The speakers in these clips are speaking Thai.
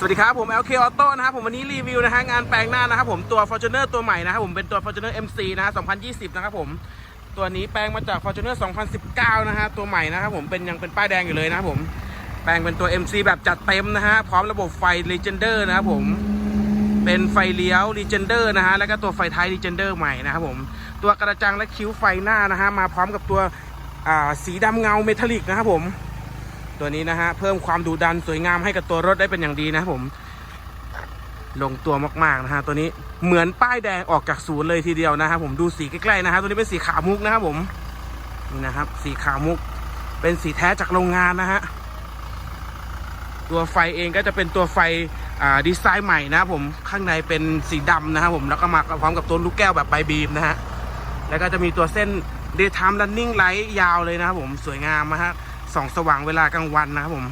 สวัสดีครับ ผม LK Auto นะครับผมวันนี้รีวิวนะฮะงานแปลงหน้านะครับผมตัว Fortuner ตัวใหม่นะครับผมเป็นตัว Fortuner MC นะฮะ2020 นะครับผมตัวนี้แปลงมาจาก Fortuner 2019 นะฮะตัวใหม่นะครับผมเป็นยังเป็นป้ายแดงอยู่เลยนะครับผมแปลงเป็นตัว MC แบบจัดเต็มนะฮะพร้อมระบบไฟ Legender นะครับผมเป็นไฟเลี้ยว Legender นะฮะแล้วก็ตัวไฟท้าย Legender ใหม่นะครับผมตัวกระจังและคิ้วไฟหน้านะฮะมาพร้อมกับตัวอ่าสีดำเงาเมทัลลิกนะครับผม ตัวนี้นะฮะเพิ่มความดุดันสวยงามให้กับตัวรถได้เป็นอย่างดีนะผม ลงตัวมากๆนะฮะตัวนี้เหมือนป้ายแดงออกจากศูนย์เลยทีเดียวนะครับผมดูสีใกล้ๆนะฮะตัวนี้เป็นสีขาวมุกนะครับผมนี่นะครับ สีขาวมุก เป็นสีแท้จากโรงงานนะฮะตัวไฟเองก็จะเป็นตัวไฟดีไซน์ใหม่นะผมข้างในเป็นสีดำนะครับผมแล้วก็มาพร้อมกับตัวลูกแก้วแบบใบบีมนะฮะแล้วก็จะมีตัวเส้น daytime running light ยาวเลยนะครับผมสวยงามนะฮะ ส่องสว่างเวลากลางวันนะครับผม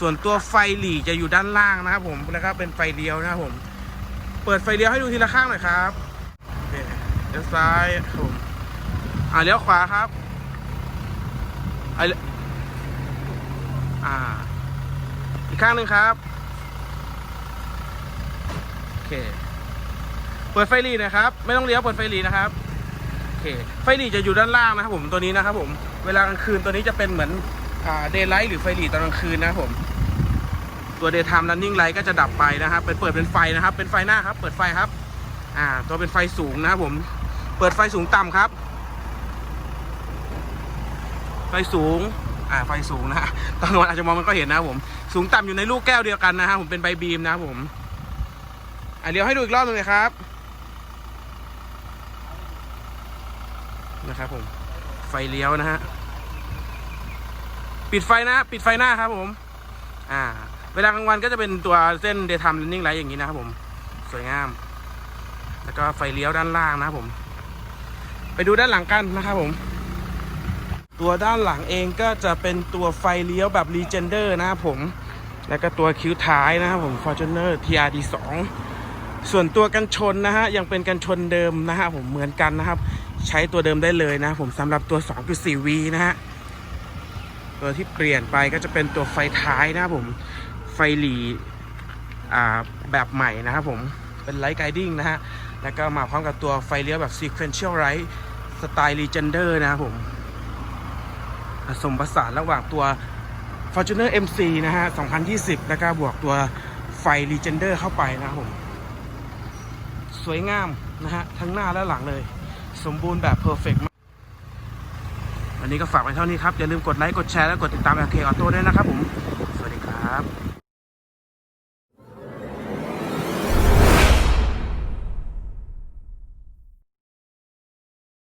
ส่วนตัวไฟหลีจะอยู่ด้านล่างนะครับผมแล้วก็เป็นไฟเลี้ยวนะครับผม เปิดไฟเลี้ยวให้ดูทีละข้างหน่อยครับเลี้ยวซ้ายครับผมอ่าเลี้ยวขวาครับอ่าเลี้ยวอ่า อีกข้างหนึ่งครับโอเคเปิดไฟหลีนะครับ ไม่ต้องเลี้ยวเปิดไฟหลีนะครับโอเคไฟหลีจะอยู่ด้านล่างนะครับผมตัวนี้นะครับผม เวลากลางคืนตัวนี้จะเป็นเหมือนเดย์ไลท์หรือไฟหลีตอนกลางคืนนะครับผม ตัว daytime running light ก็จะดับไปนะครับเป็นเปิดเป็นไฟนะครับ เป็นไฟหน้าครับ เปิดไฟครับ อ่า ตัวเป็นไฟสูงนะครับผม เปิดไฟสูงต่ำครับ ไฟสูง อ่า ไฟสูงนะตอนกลางวันอาจจะมองมันก็เห็นนะครับผม สูงต่ำอยู่ในลูกแก้วเดียวกันนะครับผมเป็นใบบีมนะครับผม อ่าเดี๋ยวให้ดูอีกรอบหนึงเลยครับ นะครับผม ไฟเลี้ยวนะฮะ ปิดไฟนะ ปิดไฟหน้าครับผม อ่า เวลากลางวันก็จะเป็นตัวเส้น daytime running light อย่างนี้นะครับผม สวยงาม แล้วก็ไฟเลี้ยวด้านล่างนะครับผม ไปดูด้านหลังกันนะครับผม ตัวด้านหลังเองก็จะเป็นตัวไฟเลี้ยวแบบ Legender นะครับผม แล้วก็ตัวคิ้วท้ายนะครับผม Fortuner TRD 2 ส่วนตัวกันชนนะฮะยังเป็นกันชนเดิมนะฮะผมเหมือนกันนะครับ ใช้ตัวเดิมได้เลยนะผมสำหรับตัว 2.4V นะฮะ ตัวที่เปลี่ยนไปก็จะเป็นตัวไฟท้ายนะผมไฟหลีแบบใหม่นะครับผมเป็นไลท์ไกดิ้งนะฮะ แล้วก็มาพร้อมกับตัวไฟเลี้ยวแบบ sequential light สไตล์ legender นะครับผมผสมผสานระหว่างตัว Fortuner MC นะฮะ 2020 แล้วก็บวกตัวไฟ legender เข้าไปนะครับผม สวยงามนะฮะ ทั้งหน้าและหลังเลย สมบูรณ์แบบ perfect มากวันนี้ก็ฝากไว้เท่านี้ครับ อย่าลืมกดไลค์ กดแชร์ และกดติดตาม LK Auto ด้วยนะครับผม สวัสดีครับ